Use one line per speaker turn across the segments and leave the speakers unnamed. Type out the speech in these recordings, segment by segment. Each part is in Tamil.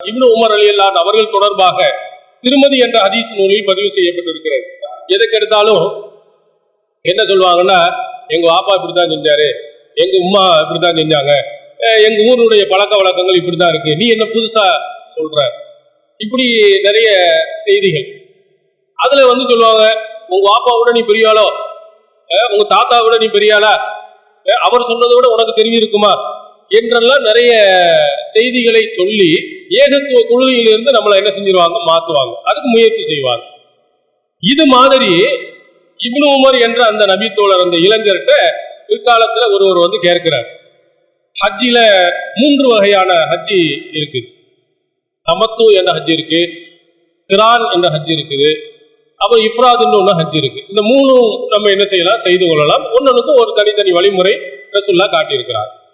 இப்னு உமர் அலி அல்லான் அவர்கள் தொடர்பாக திருமதி என்ற ஹதீஸ் நூலில் பதிவு செய்யப்பட்டிருக்கிறது. எதுக்கெடுத்தாலும் என்ன சொல்லுவாங்கன்னா எங்க பாப்பா இப்படித்தான் செஞ்சாரு எங்க உம்மா இப்படித்தான் செஞ்சாங்க எங்க ஊருடைய பழக்க வழக்கங்கள் இப்படிதான் இருக்கு நீ என்ன புதுசா சொல்ற? இப்படி நிறைய செய்திகள். அதுல வந்து சொல்லுவாங்க உங்க பாப்பாவோட நீ பெரியாளோ? உங்க தாத்தா விட நீ பெரியாளா? அவர் சொன்னதை விட உனக்கு தெரிஞ்சிருக்குமா? என்றெல்லாம் நிறைய செய்திகளை சொல்லி ஏகத்துவ கொள்கையிலிருந்து நம்மளை என்ன செஞ்சிருவாங்க? மாத்துவாங்க. அதுக்கு முயற்சி செய்வாங்க. இது மாதிரி இப்னு உமர் என்ற அந்த நபித்தோழர் அந்த இளைஞர்கிட்ட பிற்காலத்துல ஒருவர் வந்து கேட்கிறார். ஹஜ்ஜில மூன்று வகையான ஹஜ்ஜி இருக்கு. தமத்து என்ற ஹஜ் இருக்கு? கிரான் என்ற ஹஜ் இருக்குது? அப்புறம் இஃப்ராதுன்னு ஒன்று ஹஜ் இருக்கு. இந்த மூணும் நம்ம என்ன செய்யலாம்? செய்து கொள்ளலாம். ஒன்னொன்றுக்கும் ஒரு தனித்தனி வழிமுறை ரசுல்லா காட்டியிருக்கிறார்.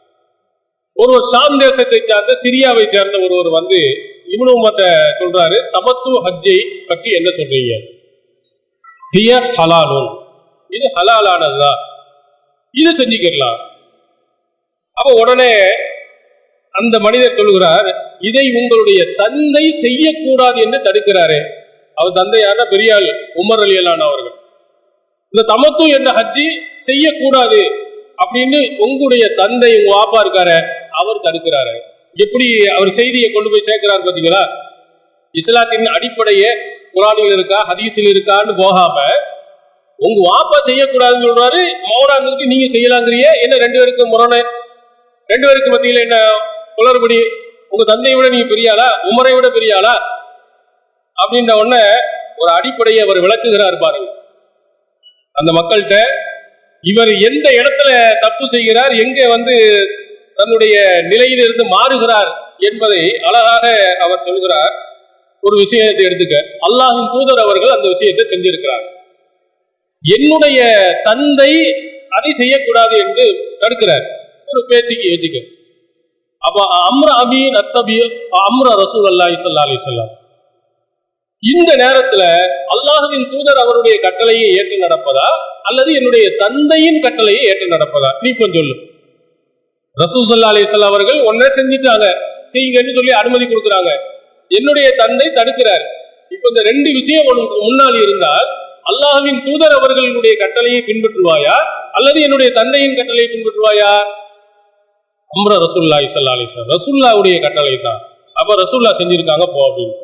ஒருவர் ஷாம் தேசத்தை சார்ந்த சிரியாவை சேர்ந்த ஒருவர் வந்து இப்னு மத்த சொல்றாரு தமத்து ஹஜ்ஜை பற்றி என்ன சொல்றீங்க? ஹிய ஹலாலுன். இது ஹலாலானதுதான் இது செஞ்சுக்கிடலாம் அப்ப உடனே அந்த மனிதர் சொல்கிறார் இதை உங்களுடைய தந்தை செய்யக்கூடாது என்று தடுக்கிறாரே. அவர் தந்தையான பெரியாள் உமர் அலியலான அவர்கள் இந்த தமத்து என்ற ஹஜ்ஜி செய்யக்கூடாது அப்படின்னு உங்களுடைய தந்தை உங்க வாப்பா இருக்காரு அவர் தடுக்கிறாரு. எப்படி அவர் செய்தியை கொண்டு போய் சேர்க்கிறார் பாத்தீங்களா இஸ்லாத்தின் அடிப்படையே குரானில் இருக்கா ஹதீஸில் இருக்கான்னு போகாம உங்க வாப்பா செய்யக்கூடாதுன்னு சொல்றாரு மௌராங்களுக்கு நீங்க செய்யலாங்கிறிய என்ன ரெண்டு பேருக்கு முரணை? ரெண்டு பேருக்கு மத்தியில் என்ன குளறுபடி? உங்க தந்தையை விட நீங்க பெரியாளா உமரை விட பெரியாளா அப்படின்ற உடனே ஒரு அடிப்படையை அவர் விளக்குகிறார் பாருங்க. அந்த மக்கள்கிட்ட இவர் எந்த இடத்துல தப்பு செய்கிறார் எங்க வந்து தன்னுடைய நிலையிலிருந்து மாறுகிறார் என்பதை அழகாக அவர் சொல்கிறார். ஒரு விஷயத்தை எடுத்துக்க. அல்லாஹின் தூதர் அவர்கள் அந்த விஷயத்தை செஞ்சிருக்கிறார். என்னுடைய தந்தை அதை செய்யக்கூடாது என்று தடுக்கிறார். ஒரு பேச்சுக்கு யோசிக்க அப்ப அம்ர அபி நத்தபி அம்ர ரசூல் அல்லாஹி சல்லா அலிசல்லாம் இந்த நேரத்துல அல்லாஹுவின் தூதர் அவருடைய கட்டளையை ஏற்று நடப்பதா? அல்லது என்னுடைய தந்தையின் கட்டளையை ஏற்று நடப்பதா? நீ கொஞ்சம் சொல்லு. ரசூசல்லா அலிசல்லா அவர்கள் ஒன்னே செஞ்சுட்டாங்க. செய்யுங்கன்னு சொல்லி அனுமதி கொடுக்குறாங்க. என்னுடைய தந்தை தடுக்கிறார். இப்ப இந்த ரெண்டு விஷயம் உனக்கு முன்னால் இருந்தால் அல்லாஹ்வின் தூதர் அவர்களுடைய கட்டளையை பின்பற்றுவாயா? அல்லது என்னுடைய தந்தையின் கட்டளையை பின்பற்றுவாயா? அம்ர ரசூல்லா இசல்லா அலிசன் ரசூல்லாவுடைய கட்டளை தான் அப்ப ரசூல்லா செஞ்சிருக்காங்க போ அப்படின்னு.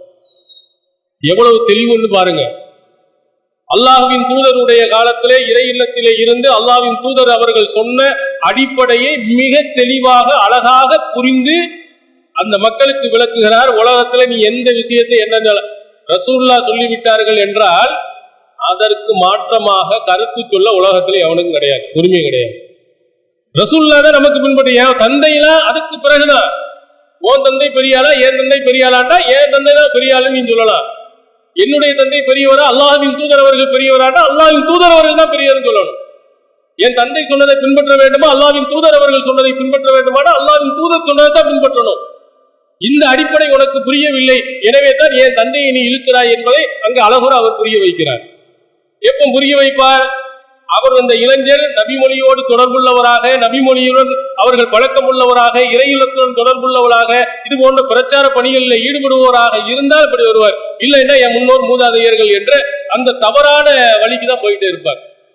எவ்வளவு தெளிவுன்னு பாருங்க. அல்லாஹுவின் தூதருடைய காலத்திலே இறை இல்லத்திலே இருந்து அல்லாஹ்வின் தூதர் அவர்கள் சொன்ன அடிப்படையை மிக தெளிவாக அழகாக புரிந்து அந்த மக்களுக்கு விளக்குகிறார். உலகத்துல நீ எந்த விஷயத்தை என்ன ரசூல்லா சொல்லிவிட்டார்கள் என்றால் அதற்கு மாற்றமாக கருத்து சொல்ல உலகத்துல எவனுக்கும் கிடையாது உரிமை கிடையாது. ரசூல்லா தான் நமக்கு பின்பற்றி என் தந்தைலாம் அதுக்கு பிறகுதான். உன் தந்தை பெரியாளா என் தந்தை பெரியாளாட்டா என் தந்தை தான் பெரியாளுன்னு நீ சொல்லலாம். என்னுடைய தந்தை பெரியவரா? அல்லாஹ்வின் தூதர் அவர்கள் பெரியவராட்டா? அல்லாஹ்வின் தூதர் அவர்கள் தான் பெரியவர்னு சொல்லணும். என் தந்தை சொன்னதை பின்பற்ற வேண்டுமா? அல்லாவின் தூதர் அவர்கள் சொன்னதை பின்பற்ற வேண்டுமானா? அல்லாவின் தூதர் சொன்னதை தான் பின்பற்றணும். இந்த அடிப்படை உனக்கு புரியவில்லை. எனவே தான் என் தந்தையை நீ இழுக்கிறாய் என்பதை அங்கு அழகுற அவர் புரிய வைக்கிறார். எப்போ புரிய வைப்பார்? அவர் அந்த இளைஞர் நபிமொழியோடு தொடர்புள்ளவராக நபிமொழியுடன் அவர்கள் பழக்கம் உள்ளவராக இறையுலத்துடன் தொடர்புள்ளவராக இது போன்ற பிரச்சார பணிகளில் ஈடுபடுவோராக இருந்தால் இப்படி வருவார் இல்லைன்னா என் முன்னோர் மூதாதையர்கள் என்ற அந்த தவறான வழிக்கு தான் போயிட்டே இருப்பார்.